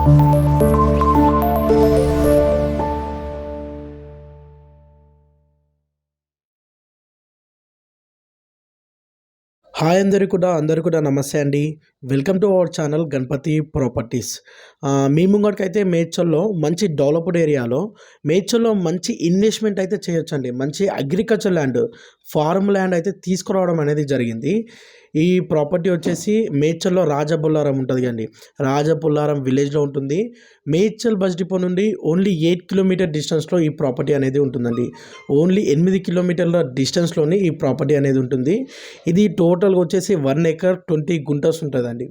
Hi అందరికీ కూడా అందరు కూడా నమస్తే అండి. Welcome to our channel Ganapati properties మీ ముంగడికైతే మేడ్చల్లో మంచి డెవలప్డ్ ఏరియాలో మేడ్చల్లో మంచి ఇన్వెస్ట్మెంట్ అయితే చేయొచ్చండి. మంచి అగ్రికల్చర్ ల్యాండ్ ఫార్మ్ ల్యాండ్ అయితే తీసుకురావడం అనేది జరిగింది. ఈ ప్రాపర్టీ వచ్చేసి మేడ్చల్లో రాజపుల్లారం ఉంటుంది అండి రాజపుల్లారం విలేజ్లో ఉంటుంది. మేడ్చల్ బస్ డిపో నుండి ఓన్లీ ఎయిట్ కిలోమీటర్ డిస్టెన్స్లో ఈ ప్రాపర్టీ అనేది ఉంటుందండి. ఓన్లీ ఎనిమిది కిలోమీటర్ల డిస్టెన్స్లోనే ఈ ప్రాపర్టీ అనేది ఉంటుంది. ఇది టోటల్గా వచ్చేసి వన్ ఎకర్ ట్వంటీ గుంటస్ ఉంటుందండి.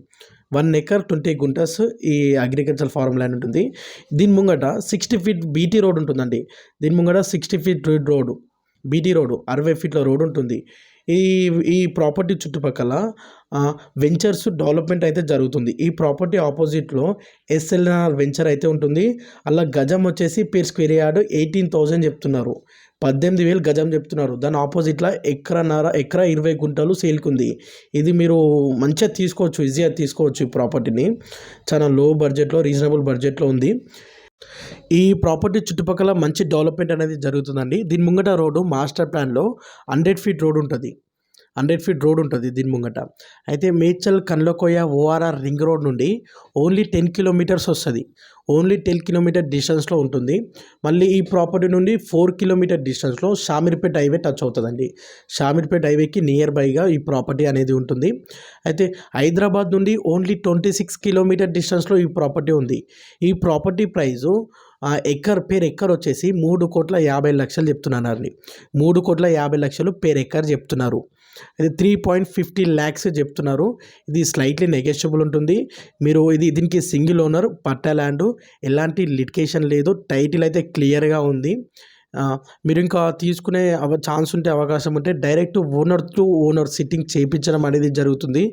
వన్ ఎకర్ ట్వంటీ గుంటస్ ఈ అగ్రికల్చర్ ఫార్మ్ ల్యాండ్ ఉంటుంది. దీని ముంగట సిక్స్టీ ఫీట్ బీటీ రోడ్ ఉంటుందండి. దీని ముంగట sixty feet road BT road అరవై ఫీట్ల రోడ్ ఉంటుంది. ఈ ఈ ప్రాపర్టీ చుట్టుపక్కల వెంచర్స్ డెవలప్మెంట్ అయితే జరుగుతుంది. ఈ ప్రాపర్టీ ఆపోజిట్లో ఎస్ఎల్ఎన్ఆర్ వెంచర్ అయితే ఉంటుంది. అలా గజం వచ్చేసి per square yard eighteen thousand చెప్తున్నారు. పద్దెనిమిది వేలు గజం చెప్తున్నారు. దాని ఆపోజిట్లో ఎకరన్నర ఎకరా ఇరవై గుంటలు సేల్కుంది ఇది మీరు మంచిగా తీసుకోవచ్చు ఈజీగా తీసుకోవచ్చు ఈ ప్రాపర్టీని. చాలా లో బడ్జెట్లో రీజనబుల్ బడ్జెట్లో ఉంది. ఈ ప్రాపర్టీ చుట్టుపక్కల మంచి డెవలప్మెంట్ అనేది జరుగుతుందండి. దీని ముంగట రోడ్డు మాస్టర్ ప్లాన్లో హండ్రెడ్ ఫీట్ రోడ్ ఉంటుంది. హండ్రెడ్ ఫీట్ రోడ్ ఉంటుంది దీని ముంగట. అయితే Medchal Kandlakoya ORR ring road నుండి ఓన్లీ టెన్ కిలోమీటర్స్ వస్తుంది. ఓన్లీ టెన్ కిలోమీటర్ డిస్టెన్స్లో ఉంటుంది. మళ్ళీ ఈ ప్రాపర్టీ నుండి ఫోర్ కిలోమీటర్ డిస్టెన్స్లో షామీర్పేట్ హైవే టచ్ అవుతుందండి. షామీర్పేట్ హైవేకి నియర్ బైగా ఈ ప్రాపర్టీ అనేది ఉంటుంది. అయితే హైదరాబాద్ నుండి ఓన్లీ ట్వంటీ సిక్స్ కిలోమీటర్ డిస్టెన్స్లో ఈ ప్రాపర్టీ ఉంది. ఈ property price acre per acre వచ్చేసి మూడు కోట్ల యాభై లక్షలు చెప్తున్నారండి. మూడు కోట్ల యాభై లక్షలు పేర్ ఎక్కర్ చెప్తున్నారు. ఇది త్రీ పాయింట్ ఫిఫ్టీ ల్యాక్స్ చెప్తున్నారు. ఇది స్లైట్లీ నెగెషియబుల్ ఉంటుంది. మీరు ఇది దీనికి సింగిల్ ఓనర్ పట్టా ల్యాండ్ ఎలాంటి లిటికేషన్ లేదు. టైటిల్ అయితే క్లియర్గా ఉంది. మీరు ఇంకా తీసుకునే అవ ఛాన్స్ ఉంటే అవకాశం ఉంటే direct owner to owner sitting చేయించడం అనేది జరుగుతుంది.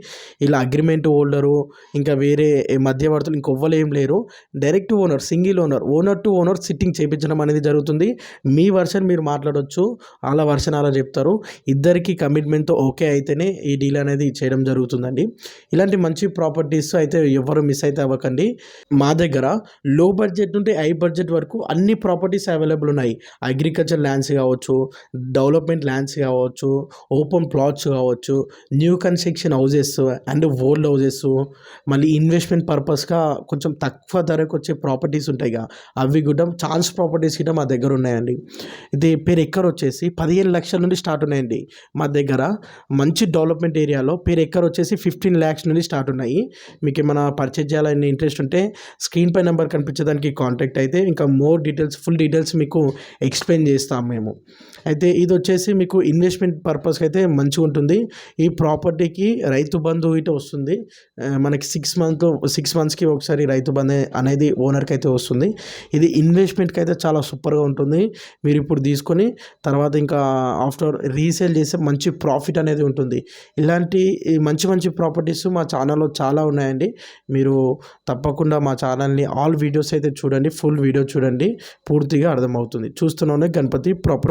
ఇలా అగ్రిమెంట్ హోల్డరు ఇంకా వేరే మధ్యవర్తులు ఇంకొవ్వరు ఏం లేరు. Direct owner single owner owner to owner sitting చేయించడం అనేది జరుగుతుంది. మీ వర్షన్ మీరు మాట్లాడవచ్చు అలా వర్షన్ అలా చెప్తారు. ఇద్దరికి కమిట్మెంట్తో ఓకే అయితేనే ఈ డీల్ అనేది చేయడం జరుగుతుందండి. ఇలాంటి మంచి ప్రాపర్టీస్ అయితే ఎవరు మిస్ అయితే అవ్వకండి. మా దగ్గర లో బడ్జెట్ నుండి హై బడ్జెట్ వరకు అన్ని ప్రాపర్టీస్ అవైలబుల్ ఉన్నాయి. అగ్రికల్చర్ ల్యాండ్స్ కావచ్చు డెవలప్మెంట్ ల్యాండ్స్ కావచ్చు ఓపెన్ ప్లాట్స్ కావచ్చు new construction houses and old houses మళ్ళీ ఇన్వెస్ట్మెంట్ పర్పస్గా కొంచెం తక్కువ ధరకు వచ్చే ప్రాపర్టీస్ ఉంటాయి కదా అవి కూడా ఛాన్స్ ప్రాపర్టీస్ కూడా మా దగ్గర ఉన్నాయండి. ఇది పేరు ఎక్కడ వచ్చేసి పదిహేను లక్షల నుండి స్టార్ట్ ఉన్నాయండి. మా దగ్గర మంచి డెవలప్మెంట్ ఏరియాలో పేరు ఎక్కడ వచ్చేసి ఫిఫ్టీన్ ల్యాక్స్ నుండి స్టార్ట్ ఉన్నాయి. మీకు ఏమైనా పర్చేజ్ చేయాలని ఇంట్రెస్ట్ ఉంటే స్క్రీన్ పై నెంబర్ కనిపించడానికి కాంటాక్ట్ అయితే ఇంకా మోర్ డీటెయిల్స్ ఫుల్ డీటెయిల్స్ మీకు ఎక్స్ప్లెయిన్ చేస్తాం మేము. అయితే ఇది వచ్చేసి మీకు ఇన్వెస్ట్మెంట్ పర్పస్కి అయితే మంచిగా ఉంటుంది. ఈ ప్రాపర్టీకి రైతు బంధు ఇటు వస్తుంది. మనకి సిక్స్ మంత్ సిక్స్ మంత్స్కి ఒకసారి రైతు బంధు అనేది ఓనర్కి అయితే వస్తుంది. ఇది ఇన్వెస్ట్మెంట్కి అయితే చాలా సూపర్గా ఉంటుంది. మీరు ఇప్పుడు తీసుకొని తర్వాత ఇంకా ఆఫ్టర్ రీసేల్ చేస్తే మంచి ప్రాఫిట్ అనేది ఉంటుంది. ఇలాంటి మంచి మంచి ప్రాపర్టీస్ మా ఛానల్లో చాలా ఉన్నాయండి. మీరు తప్పకుండా మా ఛానల్ని ఆల్ వీడియోస్ అయితే చూడండి ఫుల్ వీడియో చూడండి. పూర్తిగా అర్థమవుతుంది. उन्होंने गणपति प्रॉपर